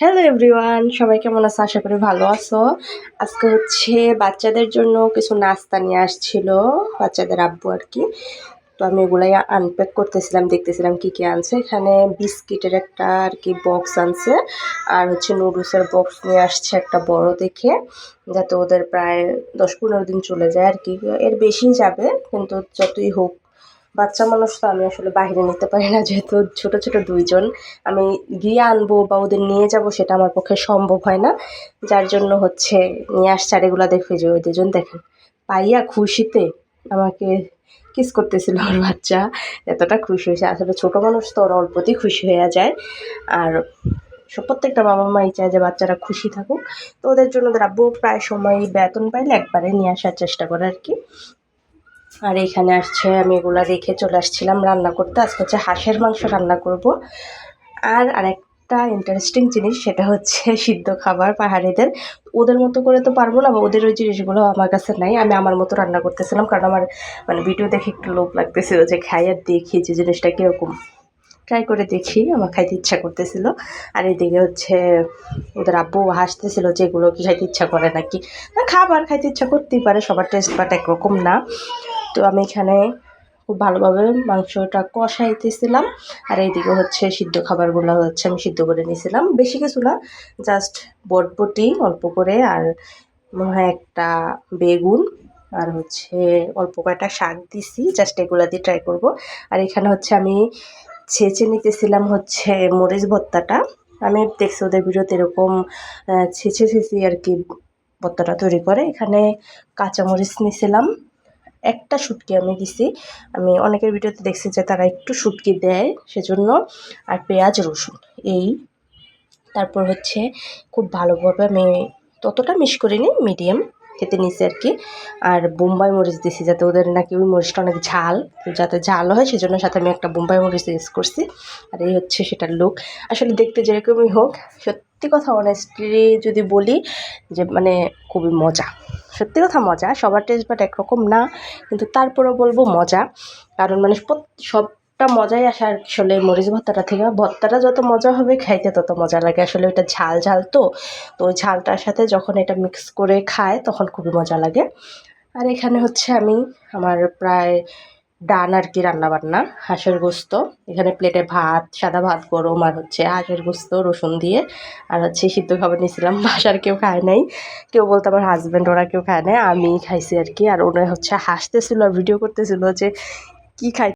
Hello everyone সবাই কেমন আছো? আশা করি ভালো আছো। আজকে হচ্ছে বাচ্চাদের জন্য কিছু নাস্তা নিয়ে আসছিল বাচ্চাদের আব্বু আর কি। তো আমি এগুলাই আনপ্যাক করতেছিলাম, দেখতেছিলাম কি কি আনছে। এখানে বিস্কিটের একটা আর কি বক্স আনছে। আর হচ্ছে নুডলসের বক্স নিয়ে আসছে একটা বড় দেখে, যাতে ওদের প্রায় দশ পনেরো দিন চলে যায় আর কি। এর বেশি যাবে, কিন্তু যতই হোক বাচ্চা মানুষ তো আমি আসলে বাইরে নিতে পারি না, যেহেতু ছোট ছোট দুইজন। আমি গিয়ে আনব বা ওদের নিয়ে যাব, সেটা আমার পক্ষে সম্ভব হয় না। যার জন্য হচ্ছে নিয়ে আসছে আর দেখে যে ওই দুজন দেখেন। পাইয়া খুশিতে আমাকে কিস করতেছিল ওর বাচ্চা। এতটা খুশি হয়েছে। আসলে ছোট মানুষ তো ওর অল্পতেই খুশি হয়ে যায়। আর প্রত্যেকটা বাবা মাই চায় যে বাচ্চারা খুশি থাকুক। তো ওদের জন্য ওদের আব্বু প্রায় সময় বেতন পাইলে একবারে নিয়ে আসার চেষ্টা করে আর কি। আর এখানে আসছে, আমি এগুলা রেখে চলে আসছিলাম রান্না করতে। আজকে হচ্ছে হাঁসের মাংস রান্না করব। আর আরেকটা ইন্টারেস্টিং জিনিস, সেটা হচ্ছে সিদ্ধ খাবার পাহাড়িদের। ওদের মতো করে তো পারব না, বা ওদের ওই জিনিসগুলো আমার কাছে নাই। আমি আমার মতো রান্না করতেছিলাম, কারণ আমার মানে ভিডিও দেখে একটু লোভ লাগতেছিল যে খাই আর দেখি যে জিনিসটা কীরকম। ট্রাই করে দেখি, আমার খাইতে ইচ্ছা করতেছিল। আর এদিকে হচ্ছে ওদের আব্বু হাসতেছিল যে এগুলো কি খাইতে ইচ্ছা করে নাকি। না, খাবার খাইতে ইচ্ছা করতেই পারে, সবার টেস্ট বাট একরকম না। তো আমি এখানে খুব ভালোভাবে মাংসটা কষাইতেছিলাম। আর এইদিকে হচ্ছে সিদ্ধ খাবারগুলো হচ্ছে আমি সিদ্ধ করে নিয়েছিলাম। বেশি কিছু না, জাস্ট বটবটি অল্প করে আর মনে হয় একটা বেগুন আর হচ্ছে অল্প কয়েকটা শাক দিছি, জাস্ট এগুলো দিয়ে ট্রাই করব। আর এখানে হচ্ছে আমি ছেঁচে নিতেছিলাম হচ্ছে মরিচ ভর্তাটা। আমি দেখছি ওদের ভিডিওতে এরকম ছেঁচে ছেঁচে আর কি ভর্তাটা তৈরি করে। এখানে কাঁচামরিচ নিয়েছিলাম একটা শুটকি আমি দিছি। আমি অনেকের ভিডিওতে দেখছি যে তারা একটু শুটকি দেয়, সেজন্য আর পেঁয়াজ, রসুন, এই। তারপর হচ্ছে খুব ভালোভাবে আমি ততটা মিশ করিনি, মিডিয়াম খেতে নিছি আর কি। আর বোম্বাই মরিচ দিছি যাতে ওদের নাকি ওই মরিচটা অনেক ঝাল যাতে ঝাল হয়, সেজন্য সাথে আমি একটা বোম্বাই মরিচ ইউজ করছি। আর এই হচ্ছে সেটার লুক। আসলে দেখতে যেরকমই হোক, সত্যি কথা অনেস্টলি যদি বলি যে মানে খুবই মজা। সত্যি কথা মজা, সবার টেস্ট বাট একরকম না, কিন্তু তারপরেও বলব মজা। কারণ মানে সবটা মজাই আসে আর আসলে মরিচ ভর্তাটা থেকে। ভর্তাটা যত মজা হবে খাইতে তত মজা লাগে। আসলে ওইটা ঝাল ঝাল তো তো ওই ঝালটার সাথে যখন এটা মিক্স করে খায় তখন খুবই মজা লাগে। আর এখানে হচ্ছে আমি আমার প্রায় ডান আর কি রান্নাবান্না, হাঁসের গোস্ত। এখানে প্লেটে ভাত, সাদা ভাত, গরম আর হচ্ছে হাঁসের গোস্ত, রসুন দিয়ে। আর হচ্ছে সিদ্ধ খাবার নিয়েছিলাম, বাসার কেউ খায় নাই। কেউ বলতো আমার হাজব্যান্ড ওরা কেউ খায় নাই আমি খাইছি আর কি। আর ওরা হচ্ছে হাসতেছিল আর ভিডিও করতেছিল যে কি খাই